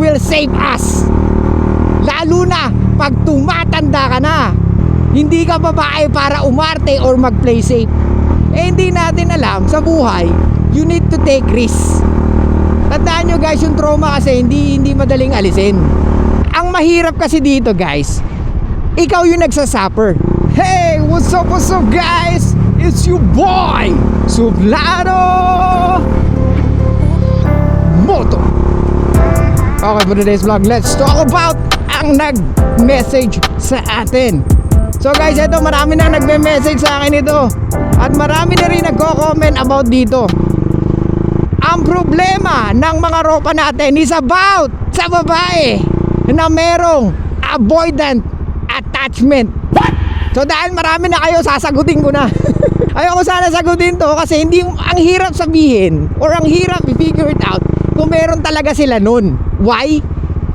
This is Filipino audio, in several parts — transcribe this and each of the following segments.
will save us. Lalo na pag tumatanda ka na. Hindi ka babae para umarte or mag-play safe. Eh hindi natin alam sa buhay, you need to take risks. Tandaan nyo guys, yung trauma kasi hindi, hindi madaling alisin. Ang mahirap kasi dito guys, ikaw yung nagsasuffer. Hey, what's up, what's up guys? It's your boy, Sublado Moto. Okay, for today's vlog, let's talk about ang nag-message sa atin. So guys, ito marami na nagme-message sa akin ito. At marami na rin nagko-comment about dito. Ang problema ng mga ropa natin is about sa babae na merong avoidant attachment. So dahil marami na kayo, sasagutin ko na. Ayoko sana sagutin to kasi hindi ang hirap sabihin or ang hirap i-figure it out kung meron talaga sila nun. Why?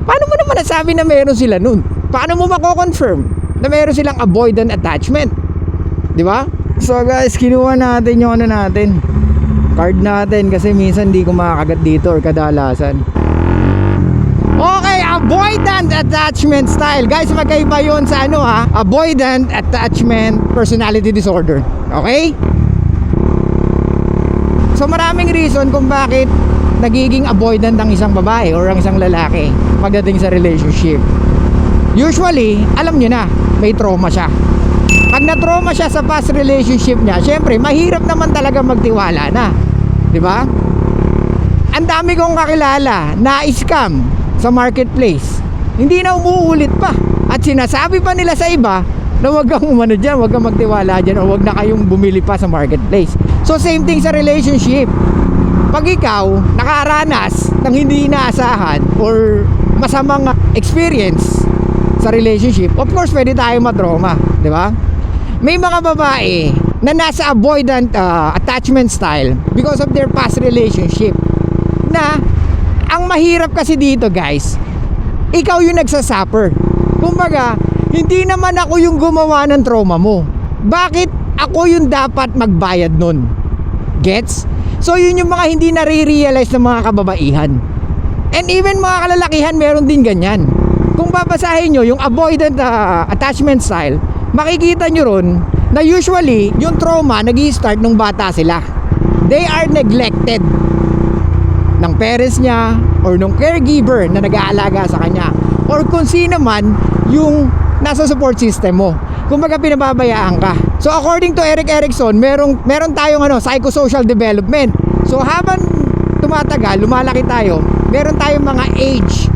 Paano mo naman nasabi na meron sila nun? Paano mo mako-confirm na meron silang avoidant attachment? Di ba? So guys, kinuha natin yung ano natin. Card natin kasi minsan di ko makakagat dito or kadalasan. Okay, avoidant attachment style. Guys, magkaiba yun sa ano ha? Avoidant attachment personality disorder. Okay? So maraming reason kung bakit nagiging avoidant ang isang babae or ang isang lalaki pagdating sa relationship. Usually, alam nyo na, may trauma siya. Pag na-trauma siya sa past relationship niya, syempre, mahirap naman talaga magtiwala na. Di ba? Ang dami kong kakilala na scam sa marketplace. Hindi na umuulit pa. At sinasabi pa nila sa iba na huwag kang umano dyan, huwag kang magtiwala dyan, o huwag na kayong bumili pa sa marketplace. So same thing sa relationship. Pag ikaw nakaranas ng hindi inaasahan or masamang experience sa relationship, of course pwede tayo matrauma, di ba? May mga babae na nasa avoidant uh, attachment style because of their past relationship na ang mahirap kasi dito guys ikaw yung nagsasuffer kumbaga hindi naman ako yung gumawa ng trauma mo bakit ako yung dapat magbayad nun gets? So yun yung mga hindi nare-realize ng mga kababaihan. And even mga kalalakihan meron din ganyan. Kung babasahin nyo yung avoidant uh, attachment style makikita nyo ron na usually yung trauma nag start nung bata sila. They are neglected ng parents niya or nung caregiver na nag-aalaga sa kanya. Or kung sino man yung nasa support system mo kumbaga pinababayaan ka so according to Eric Erickson merong, meron tayong ano, psychosocial development so habang tumatagal lumalaki tayo meron tayong mga age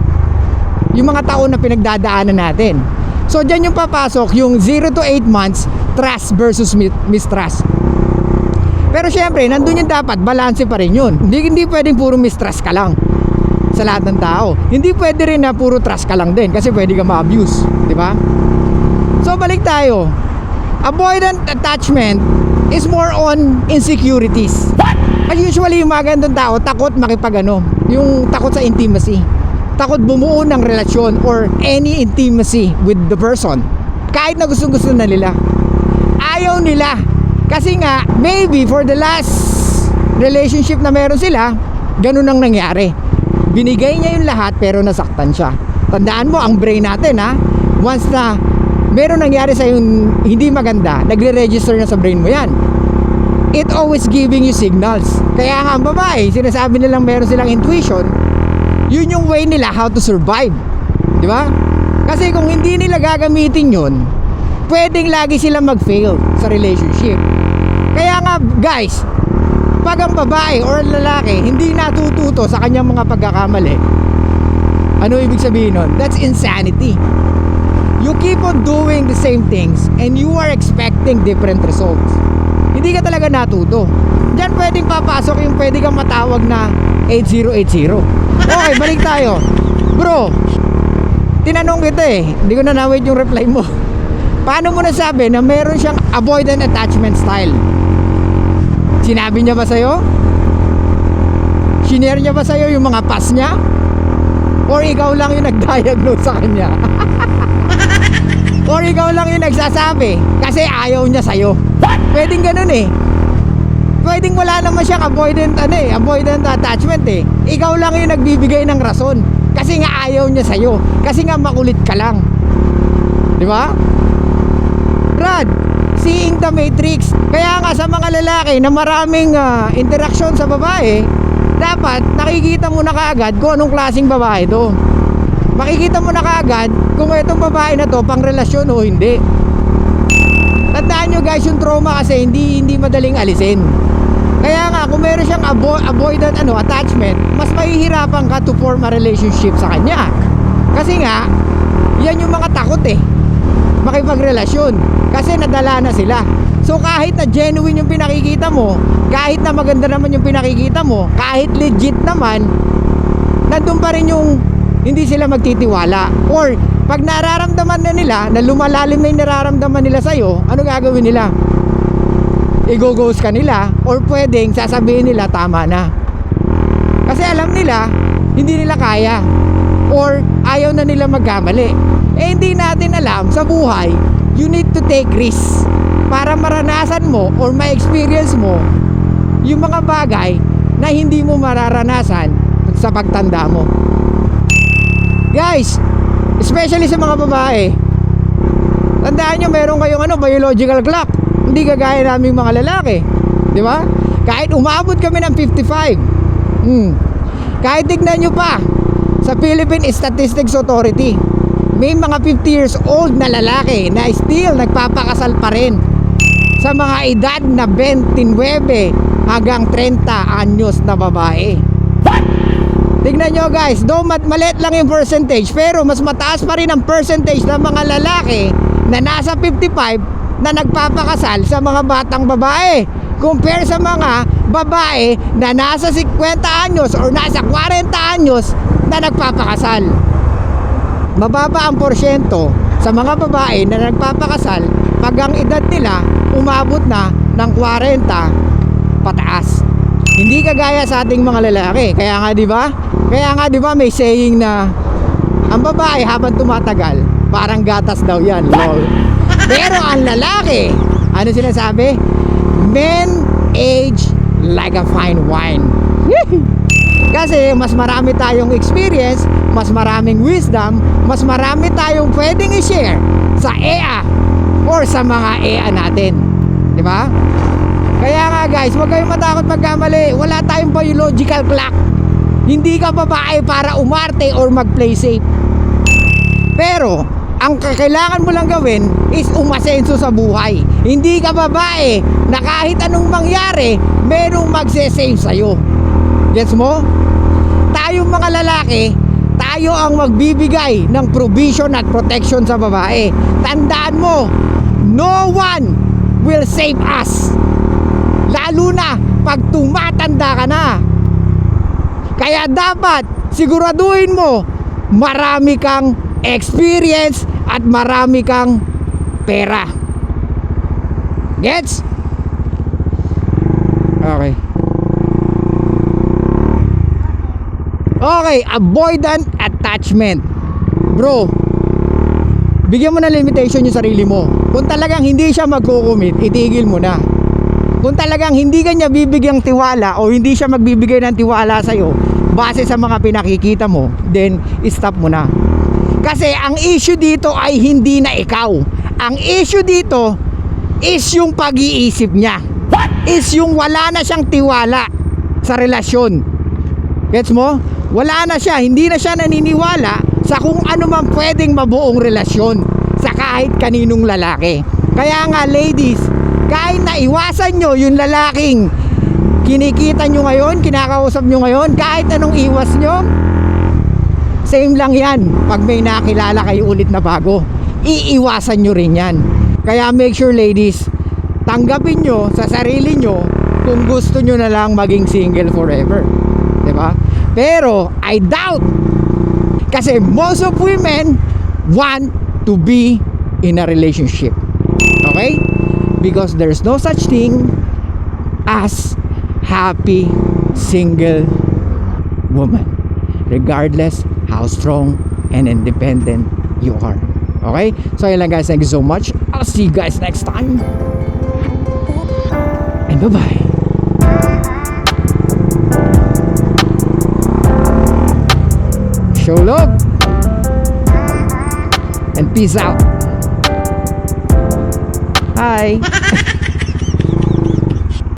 yung mga taon na pinagdadaanan natin so dyan yung papasok yung 0 to 8 months trust versus mi- mistrust pero syempre, nandun yung dapat, balanse pa rin yun. Hindi, hindi pwedeng puro mistrust ka lang sa lahat ng tao. Hindi pwede rin na puro trust ka lang din kasi pwede ka ma-abuse. Di ba? So, balik tayo. Avoidant attachment is more on insecurities. At usually, yung mga ganitong tao, takot makipag ano, yung takot sa intimacy. Takot bumuo ng relasyon or any intimacy with the person. Kahit na gustong-gusto na nila. Ayaw nila kasi nga, maybe for the last relationship na meron sila, ganun ang nangyari. Binigay niya yung lahat pero nasaktan siya. Tandaan mo, ang brain natin ha, once na meron nangyari sa yung hindi maganda, nagre-register na sa brain mo yan. It always giving you signals. Kaya nga ang babae, sinasabi nilang meron silang intuition, yun yung way nila how to survive. Di ba? Kasi kung hindi nila gagamitin yun, pwedeng lagi silang mag-fail sa relationship. Kaya nga guys, pag ang babae or lalaki hindi natututo sa kanyang mga pagkakamali, ano ibig sabihin nun? That's insanity. You keep on doing the same things and you are expecting different results. Hindi ka talaga natuto. Diyan pwedeng papasok yung pwede kang matawag na 8080. Okay, balik tayo. Bro, tinanong kita eh. Hindi ko na nawait yung reply mo. Paano mo nasabi na meron siyang avoidant attachment style? Sinabi niya ba sa'yo? Shinare niya ba sa'yo yung mga pass niya? Or ikaw lang yung nag-diagnose sa kanya? Or ikaw lang yung nagsasabi kasi ayaw niya sa'yo? Pwedeng ganun eh. Pwedeng wala naman siyang avoidant ano eh, avoidant attachment eh. Ikaw lang yung nagbibigay ng rason Kasi nga ayaw niya sa'yo. Kasi nga makulit ka lang. Di ba? Brad, seeing the matrix. Kaya nga sa mga lalaki na maraming ah, interaksyon sa babae, dapat nakikita mo na kaagad kung anong klaseng babae to. Makikita mo na kaagad kung itong babae na to pang relasyon o hindi. Tandaan nyo guys, yung trauma kasi hindi hindi madaling alisin. Kaya nga, kung meron siyang avo- avoidant ano, attachment, mas mahihirapan ka to form a relationship sa kanya. Kasi nga, yan yung mga takot eh. Makipagrelasyon. Kasi nadala na sila. So kahit na genuine yung pinakikita mo, kahit na maganda naman yung pinakikita mo, kahit legit naman, nandun pa rin yung hindi sila magtitiwala. Or pag nararamdaman na nila, na lumalalim na yung nararamdaman nila sa'yo, ano gagawin nila? i-ghost ka nila or pwedeng sasabihin nila tama na. Kasi alam nila, hindi nila kaya or ayaw na nila magkamali. Eh hindi natin alam sa buhay, you need to take risks para maranasan mo or ma-experience mo yung mga bagay na hindi mo mararanasan sa pagtanda mo. Guys, especially sa mga babae, tandaan nyo meron kayong ano, biological clock. Hindi kagaya naming mga lalaki. Di ba? Kahit umabot kami ng 55. Hmm. Kahit tignan nyo pa sa Philippine Statistics Authority, may mga 50 years old na lalaki na still nagpapakasal pa rin sa mga edad na 29 hanggang 30 anyos na babae. Tignan nyo guys, though mat maliit lang yung percentage, pero mas mataas pa rin ang percentage ng mga lalaki na nasa 55 na nagpapakasal sa mga batang babae compare sa mga babae na nasa 50 anyos or nasa 40 anyos na nagpapakasal. Mababa ang porsyento sa mga babae na nagpapakasal pag ang edad nila umabot na ng 40 pataas. Hindi kagaya sa ating mga lalaki. Kaya nga 'di ba? Kaya nga 'di ba may saying na ang babae habang tumatagal, parang gatas daw 'yan. Lol. Pero ang lalaki, ano sinasabi? Men age like a fine wine. Kasi mas marami tayong experience, mas maraming wisdom, mas marami tayong pwedeng i-share sa EA or sa mga EA natin. Di ba? Kaya nga guys, huwag kayong matakot magkamali. Wala tayong biological clock. Hindi ka babae para umarte or mag-play safe. Pero, ang kailangan mo lang gawin is umasenso sa buhay. Hindi ka babae na kahit anong mangyari, merong magse-save sa'yo. Gets mo? Tayong mga lalaki, tayo ang magbibigay ng provision at protection sa babae. Tandaan mo, no one will save us. Lalo na pag tumatanda ka na. Kaya dapat siguraduhin mo marami kang experience at marami kang pera. Gets? Okay. Okay, avoidant attachment. Bro, bigyan mo ng limitation yung sarili mo. Kung talagang hindi siya magkukumit, itigil mo na. Kung talagang hindi ka niya bibigyang tiwala o hindi siya magbibigay ng tiwala sa'yo base sa mga pinakikita mo, then stop mo na. Kasi ang issue dito ay hindi na ikaw. Ang issue dito is yung pag-iisip niya. Is yung wala na siyang tiwala sa relasyon. Gets mo? Wala na siya, hindi na siya naniniwala sa kung ano man pwedeng mabuong relasyon sa kahit kaninong lalaki. Kaya nga ladies, kahit na iwasan nyo yung lalaking kinikita nyo ngayon, kinakausap nyo ngayon, kahit anong iwas nyo, same lang yan pag may nakilala kayo ulit na bago. Iiwasan nyo rin yan. Kaya make sure ladies, tanggapin nyo sa sarili nyo kung gusto nyo na lang maging single forever. ba? Pero I doubt kasi most of women want to be in a relationship. Okay? Because there's no such thing as happy single woman regardless how strong and independent you are. Okay? So yun lang guys. Thank you so much. I'll see you guys next time. And bye-bye. Show love. And peace out. Hi.